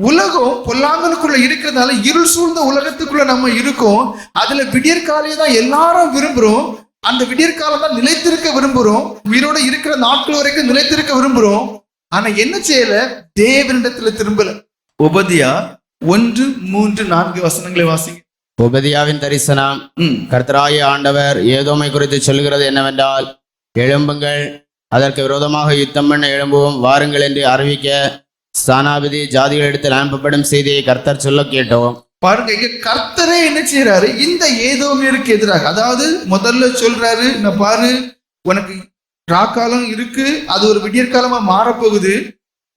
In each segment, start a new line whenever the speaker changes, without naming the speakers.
உலகம் பொல்லாங்கனுக்குள்ள இருக்கிறதுனால இருள் சூழ்ந்த உலகத்துக்குள்ள நம்ம இருக்கோம். அதுல விடியற்காலையை தான் எல்லாரும் விரும்புறோம். அந்த விடியற்காலம் தான் நிலைத்திருக்க விரும்புறோம். உயிரோட இருக்கிற நாட்கள் வரைக்கும் நிலைத்திருக்க விரும்புறோம். ஆனா என்ன செய்யல? தேவனிடத்துல திரும்பல. உபதியா ஒன்று மூன்று நான்கு வசனங்களை வாசிங்க.
உபதியாவின் தரிசனம்.
ம்.
கர்த்தராகிய ஆண்டவர் ஏதோமை குறித்து சொல்கிறது என்னவென்றால் எழும்புங்கள். அதற்கு விரோதமாக யுத்தம் பண்ண எழும்புவோம். வாருங்கள் என்று அறிவிக்க ஸ்தானாபதி ஜாதிகளிடத்தில் அனுப்பப்படும் செய்தியை கர்த்தர் சொல்ல கேட்டோம்.
பாருங்க இங்க கர்த்தரே என்ன செய்யறாரு இந்த ஏதோமியருக்கு எதிராக அதாவது முதல்ல சொல்றாரு நான் பாரு உனக்கு ராக்காலம் இருக்கு அது ஒரு விடியற்காலமா மாறப்போகுது.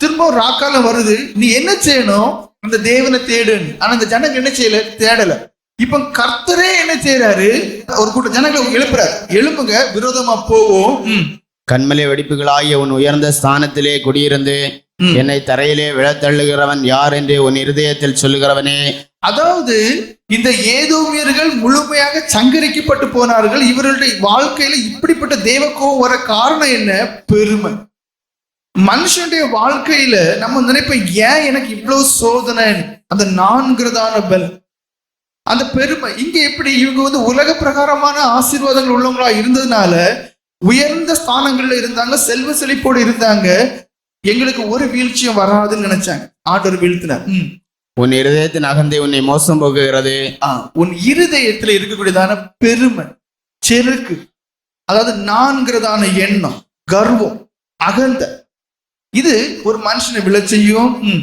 திரும்ப ராக்காலம் வருது. நீ என்ன செய்யணும்? அந்த தேவனை தேடு ஆனா இந்த ஜனங்க என்ன செய்யல? தேடல. இப்ப கர்த்தரே என்ன செய்யறாரு ஒரு கூட்டம் ஜனங்களை எழுப்புறாரு. எழுப்புங்க விரோதமா போவோம்.
கண்மலை வெடிப்புகளாகிய உன் உயர்ந்த ஸ்தானத்திலே குடியிருந்து. என்னை தரையிலே விழத்தள்ளுகிறவன் யார் என்று உன் இருதயத்தில் சொல்லுகிறவனே.
அதாவது இந்த ஏதோமியர்கள் முழுமையாக சங்கரிக்கப்பட்டு போனார்கள். இவர்களுடைய வாழ்க்கையில இப்படிப்பட்ட தேவக்கோவம் வர காரணம் என்ன? பெருமை. மனுஷனுடைய வாழ்க்கையில நம்ம நினைப்போம் ஏன் எனக்கு இவ்வளவு சோதனை? அந்த நான்கிறதான பல் அந்த பெருமை. இங்க எப்படி இவங்க வந்து உலக பிரகாரமான ஆசீர்வாதங்கள் உள்ளவங்களா இருந்ததுனால உயர்ந்த ஸ்தானங்கள்ல இருந்தாங்க செல்வ செழிப்போடு இருந்தாங்க எங்களுக்கு ஒரு வீழ்ச்சியும் வராதுன்னு நினைச்சாங்க. ஆண்டவர் வீழ்த்தினார். ம்.
உன் இருதயத்தின் அகந்தை உன்னை மோசம் போக்குகிறது.
ஆ, உன் இருதயத்துல இருக்கக்கூடியதான பெருமை செருக்கு அதாவது நான்கிறதான எண்ணம் கர்வம் அகந்த இது ஒரு மனுஷனை விழச் செய்யும். ம்,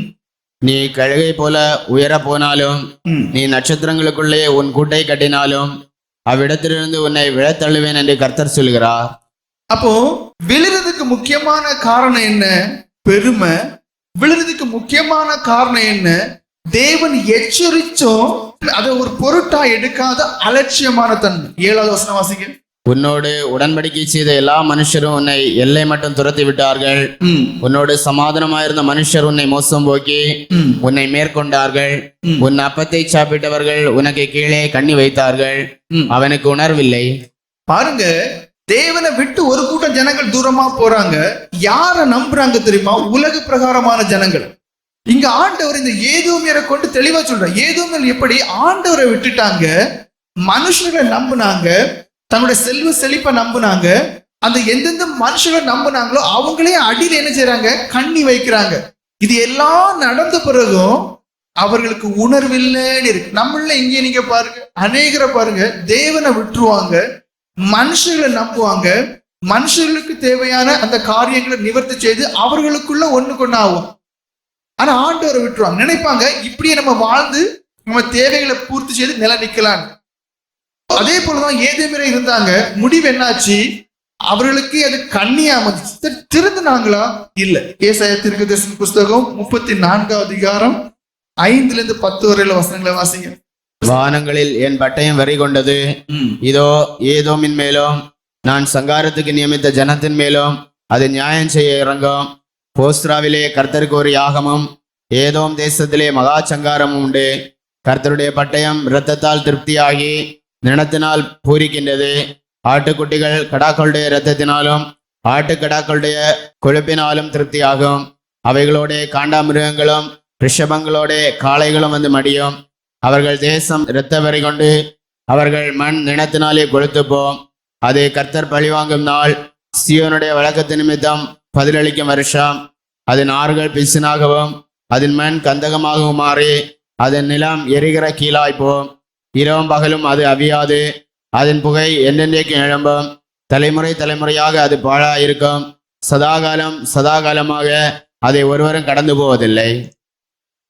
நீ கழுகை போல உயர போனாலும். நீ நட்சத்திரங்களுக்குள்ளே உன் கூட்டை கட்டினாலும் அவ்விடத்திலிருந்து உன்னை விழத்தள்ளுவேன் என்று கர்த்தர் சொல்கிறார்.
அப்போ விழுறதுக்கு முக்கியமான காரணம் என்ன? பெருமை விழுறதுக்கு முக்கியமான காரணம் என்ன? தேவன் எச்சரிச்சும் அதை ஒரு பொருட்டா எடுக்காத அலட்சியமான தன்மை. ஏழாவது வசனம் வாசிங்க.
உன்னோடு உடன்படிக்கை செய்த எல்லா மனுஷரும் உன்னை எல்லை மட்டும் துரத்தி விட்டார்கள். உன்னோடு சமாதானமாயிருந்த மனுஷர் உன்னை மோசம் போக்கி உன்னை மேற்கொண்டார்கள். உன் அப்பத்தை சாப்பிட்டவர்கள் உனக்கு கீழே கண்ணி வைத்தார்கள். அவனுக்கு உணர்வில்லை.
பாருங்க தேவனை விட்டு ஒரு கூட்டம் ஜனங்கள் தூரமா போறாங்க. யார நம்புறாங்க தெரியுமா? உலக பிரகாரமான ஜனங்கள். இங்க ஆண்டவர் இந்த ஏதோமியரை கொண்டு தெளிவா சொல்ற ஏதோமியர் எப்படி ஆண்டவரை விட்டுட்டாங்க மனுஷர்களை நம்புனாங்க தன்னுடைய செல்வ செழிப்பை நம்புனாங்க அந்த எந்தெந்த மனுஷர்களை நம்புனாங்களோ அவங்களே அடியில் என்ன செய்யறாங்க கண்ணி வைக்கிறாங்க. இது எல்லாம் நடந்த பிறகும் அவர்களுக்கு உணர்வில்லைன்னு இருக்கு. நம்மள இங்கே நீங்க பாருங்க அநேகரை பாருங்க தேவனை விட்டுருவாங்க. மனுஷர்களை நம்புவாங்க. மனுஷர்களுக்கு தேவையான அந்த காரியங்களை நிவர்த்தி செய்து அவர்களுக்குள்ள ஒண்ணு கொண்டு ஆகும் ஆனா ஆண்டவரை விட்டுருவாங்க. நினைப்பாங்க இப்படியே நம்ம வாழ்ந்து நம்ம தேவைகளை பூர்த்தி செய்து நில நிக்கலாம் அதே போலதான் ஏதேமிரை இருந்தாங்க. முடிவு என்னாச்சு? அவர்களுக்கு அது கண்ணியா அமைஞ்சுச்சு. திருந்தினாங்களா? இல்ல. ஏசாய தீர்க்கதரிசன புஸ்தகம் முப்பத்தி நான்காவது அதிகாரம் ஐந்துல இருந்து பத்து வரையில வசனங்களை வாசிங்க.
வானங்களில் என் பட்டயம் வரி கொண்டது. இதோ ஏதோமின் மேலும் நான் சங்காரத்துக்கு நியமித்த ஜனத்தின் மேலும் அது நியாயம் செய்ய இறங்கும். போஸ்திராவிலே கர்த்தருக்கு ஒரு யாகமும் ஏதோம் தேசத்திலே மகா சங்காரமும் உண்டு. கர்த்தருடைய பட்டயம் இரத்தத்தால் திருப்தியாகி நினத்தினால் பூரிக்கின்றது. ஆட்டுக்குட்டிகள் கடாக்களுடைய இரத்தத்தினாலும் ஆட்டுக்கடாக்களுடைய கொழுப்பினாலும் திருப்தியாகும். அவைகளோட காண்டாமிருகங்களும் ரிஷபங்களோட காளைகளும் வந்து மடியும். அவர்கள் தேசம் இரத்த வரை கொண்டு அவர்கள் மண் நினத்தினாலே கொளுத்துப்போம். அது கர்த்தர் பழிவாங்கும் நாள். சியோனுடைய வழக்கத்து நிமித்தம் பதிலளிக்கும் வருஷம். அதன் ஆறுகள் பிசினாகவும் அதன் மண் கந்தகமாகவும் மாறி அதன் நிலம் எரிகிற கீழாய்ப்போம். இரவும் பகலும் அது அவியாது. அதன் புகை என்றென்றைக்கும் எழும்பும். தலைமுறை தலைமுறையாக அது பாழாயிருக்கும். சதாகாலம் சதாகாலமாக அதை ஒருவரும் கடந்து போவதில்லை.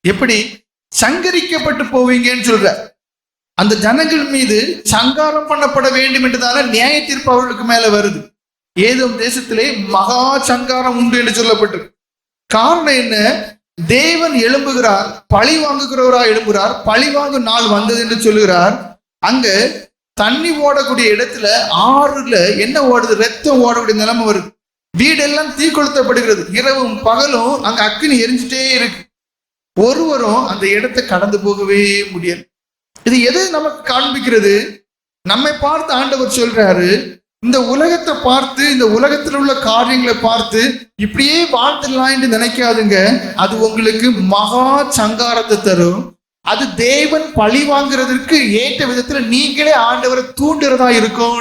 எப்படி? சங்கரிக்கப்பட்டு போவீங்கன்னு சொல்ற. அந்த ஜனங்கள் மீது சங்காரம் பண்ணப்பட வேண்டும் என்றுதான நியாய தீர்ப்பு அவர்களுக்கு மேல வருது. ஏதோ தேசத்திலே மகா சங்காரம் உண்டு என்று சொல்லப்பட்டிருக்கு காரணம் என்ன? தேவன் எழும்புகிறார் பழி வாங்குகிறவரா எழும்புகிறார் பழி வாங்கும் நாள் வந்தது என்று சொல்லுகிறார். அங்க தண்ணி ஓடக்கூடிய இடத்துல ஆறுல என்ன ஓடுது? ரத்தம் ஓடக்கூடிய நிலைமை வருது. வீடெல்லாம் தீக்கொளுத்தப்படுகிறது இரவும் பகலும் அங்க அக்கினி எரிஞ்சுட்டே இருக்கு. ஒருவரும் அந்த இடத்தை கடந்து போகவே முடியாது இது எது நமக்கு காண்பிக்கிறது? நம்மை பார்த்து ஆண்டவர் சொல்றாரு இந்த உலகத்தை பார்த்து இந்த உலகத்தில் உள்ள காரியங்களை பார்த்து இப்படியே வாழ்ந்துடலாம் என்று நினைக்காதுங்க. அது உங்களுக்கு மகா சங்காரத்தை தரும். அது தேவன் பழி வாங்குறதற்கு ஏற்ற விதத்துல நீங்களே ஆண்டவரை தூண்டுறதா இருக்கும்.